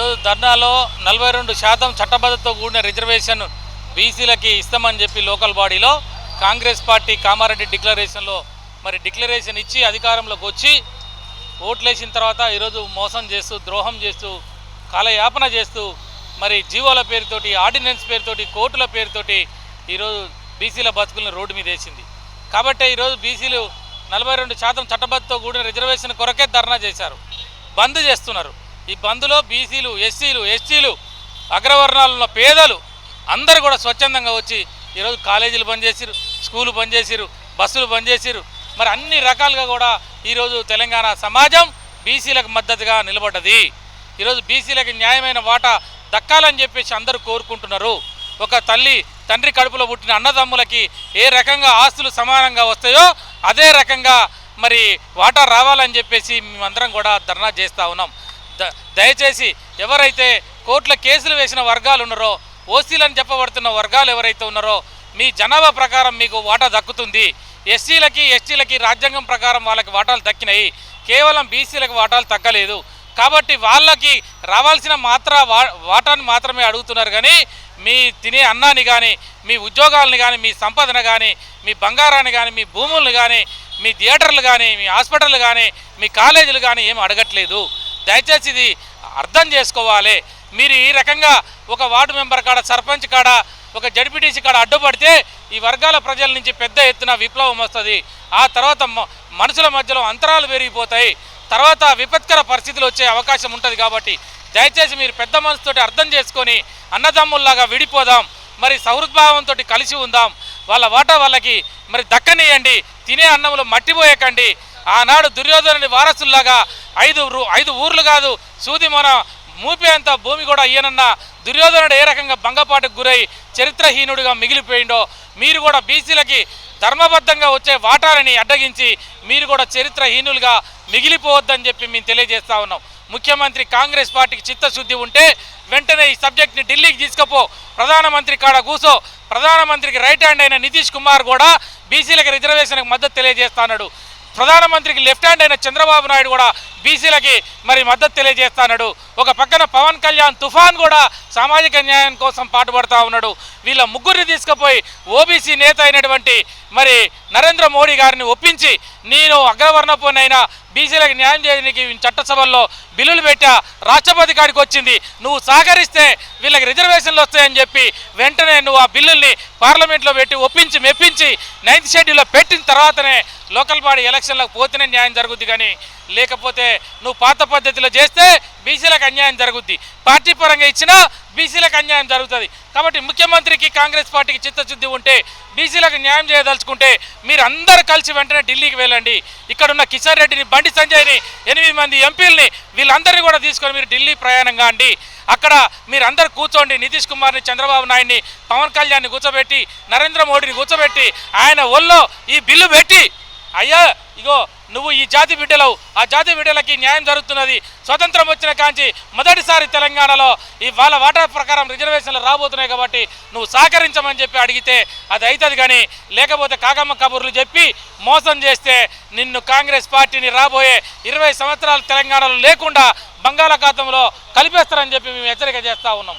ఈరోజు ధర్నాలో నలభై రెండు శాతం చట్టబద్ధతో కూడిన రిజర్వేషన్ బీసీలకి ఇస్తామని చెప్పి లోకల్ బాడీలో కాంగ్రెస్ పార్టీ కామారెడ్డి డిక్లరేషన్లో మరి డిక్లరేషన్ ఇచ్చి అధికారంలోకి వచ్చి ఓట్లేసిన తర్వాత ఈరోజు మోసం చేస్తూ ద్రోహం చేస్తూ కాలయాపన చేస్తూ మరి జీవోల పేరుతోటి ఆర్డినెన్స్ పేరుతోటి కోర్టుల పేరుతోటి ఈరోజు బీసీల బతుకులను రోడ్డు మీద వేసింది. కాబట్టి ఈరోజు బీసీలు నలభై రెండు శాతం చట్టబద్ధతో కూడిన రిజర్వేషన్ కొరకే ధర్నా చేశారు. బంద్ చేస్తున్నారు. ఈ బంద్లో బీసీలు ఎస్సీలు ఎస్టీలు అగ్రవర్ణాలు ఉన్న పేదలు అందరూ కూడా స్వచ్ఛందంగా వచ్చి ఈరోజు కాలేజీలు బంద్ చేసిరు స్కూలు బంద్ చేసిరు బస్సులు బంద్ చేసిరు మరి అన్ని రకాలుగా కూడా ఈరోజు తెలంగాణ సమాజం బీసీలకు మద్దతుగా నిలబడ్డది. ఈరోజు బీసీలకు న్యాయమైన వాటా దక్కాలని చెప్పేసి అందరూ కోరుకుంటున్నారు. ఒక తల్లి తండ్రి కడుపులో పుట్టిన అన్నదమ్ములకి ఏ రకంగా ఆస్తులు సమానంగా వస్తాయో అదే రకంగా మరి వాటా రావాలని చెప్పేసి మేమందరం కూడా ధర్నా చేస్తూ ఉన్నాం. దయచేసి ఎవరైతే కోర్టుల కేసులు వేసిన వర్గాలు ఉన్నారో ఓసీలని చెప్పబడుతున్న వర్గాలు ఎవరైతే ఉన్నారో మీ జనాభా ప్రకారం మీకు వాటా దక్కుతుంది. ఎస్సీలకి ఎస్టీలకి రాజ్యాంగం ప్రకారం వాళ్ళకి వాటాలు దక్కినాయి. కేవలం బీసీలకు వాటాలు తగ్గలేదు కాబట్టి వాళ్ళకి రావాల్సిన మాత్ర వా వాటాను మాత్రమే అడుగుతున్నారు కానీ మీ తినే అన్నాన్ని కానీ మీ ఉద్యోగాలని కానీ మీ సంపదను కానీ మీ బంగారాన్ని కానీ మీ భూములను కానీ మీ థియేటర్లు కానీ మీ హాస్పిటల్ కానీ మీ కాలేజీలు కానీ ఏం అడగట్లేదు. దయచేసి ఇది అర్థం చేసుకోవాలి. మీరు ఈ రకంగా ఒక వార్డు మెంబర్ కాడ సర్పంచ్ కాడ ఒక జడ్పీటీసీ కాడ అడ్డుపడితే ఈ వర్గాల ప్రజల నుంచి పెద్ద ఎత్తున విప్లవం వస్తుంది. ఆ తర్వాత మనుషుల మధ్యలో అంతరాలు పెరిగిపోతాయి. తర్వాత విపత్కర పరిస్థితులు వచ్చే అవకాశం ఉంటుంది కాబట్టి దయచేసి మీరు పెద్ద మనసుతోటి అర్థం చేసుకొని అన్నదమ్ముల్లాగా విడిపోదాం. మరి సహృద్భావంతో కలిసి ఉందాం. వాళ్ళ వాటా వాళ్ళకి మరి దక్కనియండి. తినే అన్నంలో మట్టిపోయకండి. ఆనాడు దుర్యోధనుడి వారసుల్లాగా ఐదు ఐదు ఊర్లు కాదు సూది మన మూపేంత భూమి కూడా ఈయనన్న దుర్యోధనుడు ఏ రకంగా భంగపాటుకు గురై చరిత్రహీనుడిగా మిగిలిపోయిండో మీరు కూడా బీసీలకి ధర్మబద్ధంగా వచ్చే వాటాలని అడ్డగించి మీరు కూడా చరిత్రహీనులుగా మిగిలిపోవద్దని చెప్పి మేము తెలియజేస్తా ఉన్నాం. ముఖ్యమంత్రి కాంగ్రెస్ పార్టీకి చిత్తశుద్ధి ఉంటే వెంటనే ఈ సబ్జెక్ట్ని ఢిల్లీకి తీసుకుపో ప్రధానమంత్రి కాడ కూసో ప్రధానమంత్రికి రైట్ హ్యాండ్ అయిన నితీష్ కుమార్ కూడా బీసీలకు రిజర్వేషన్కి మద్దతు తెలియజేస్తాడు ప్రధానమంత్రికి లెఫ్ట్ హ్యాండ్ అయిన చంద్రబాబు నాయుడు కూడా బీసీలకి మరి మద్దతు తెలియజేస్తాడు ఒక పక్కన పవన్ కళ్యాణ్ తుఫాన్ కూడా సామాజిక న్యాయం కోసం పాటుపడతా ఉన్నాడు. వీళ్ళ ముగ్గురిని తీసుకుపోయి ఓబీసీ నేత అయినటువంటి మరి నరేంద్ర మోడీ గారిని ఒప్పించి నేను అగ్రవర్ణపోనైనా బీసీలకు న్యాయం చేయడానికి చట్టసభల్లో బిల్లులు పెట్టా రాష్ట్రపతి కాడికి వచ్చింది. నువ్వు సహకరిస్తే వీళ్ళకి రిజర్వేషన్లు వస్తాయని చెప్పి వెంటనే నువ్వు ఆ బిల్లుల్ని పార్లమెంట్లో పెట్టి ఒప్పించి మెప్పించి నైన్త్ షెడ్యూల్లో పెట్టిన తర్వాతనే లోకల్ బాడీ ఎలక్షన్లకు పోతేనే న్యాయం జరుగుద్ది కానీ లేకపోతే నువ్వు పాత పద్ధతిలో చేస్తే బీసీలకు అన్యాయం జరుగుద్ది. పార్టీ పరంగా ఇచ్చినా బీసీలకు అన్యాయం జరుగుతుంది. కాబట్టి ముఖ్యమంత్రికి కాంగ్రెస్ పార్టీకి చిత్తశుద్ధి ఉంటే బీసీలకు న్యాయం చేయదలుచుకుంటే మీరు అందరు కలిసి వెంటనే ఢిల్లీకి వెళ్ళండి. ఇక్కడ ఉన్న కిషన్ రెడ్డిని బండి సంజయ్ని ఎనిమిది మంది ఎంపీలని వీళ్ళందరినీ కూడా తీసుకొని మీరు ఢిల్లీ ప్రయాణం కాండి అక్కడ మీరందరూ కూర్చోండి. నితీష్ కుమార్ని చంద్రబాబు నాయుడిని పవన్ కళ్యాణ్ని కూర్చోబెట్టి నరేంద్ర మోడీని కూర్చోబెట్టి ఆయన ఒళ్ళో ఈ బిల్లు పెట్టి అయ్యా ఇగో నువ్వు ఈ జాతి బిడ్డలవు. ఆ జాతి బిడ్డలకి న్యాయం జరుగుతున్నది. స్వతంత్రం వచ్చిన కాంచి మొదటిసారి తెలంగాణలో ఈ వాళ్ళ వాటా ప్రకారం రిజర్వేషన్లు రాబోతున్నాయి కాబట్టి నువ్వు సహకరించమని చెప్పి అడిగితే అది అవుతుంది కానీ లేకపోతే కాకమ్మ కబుర్లు చెప్పి మోసం చేస్తే నిన్ను కాంగ్రెస్ పార్టీని రాబోయే ఇరవై సంవత్సరాలు తెలంగాణలో లేకుండా బంగాళాఖాతంలో కలిపేస్తారని చెప్పి మేము హెచ్చరిక చేస్తూ ఉన్నాం.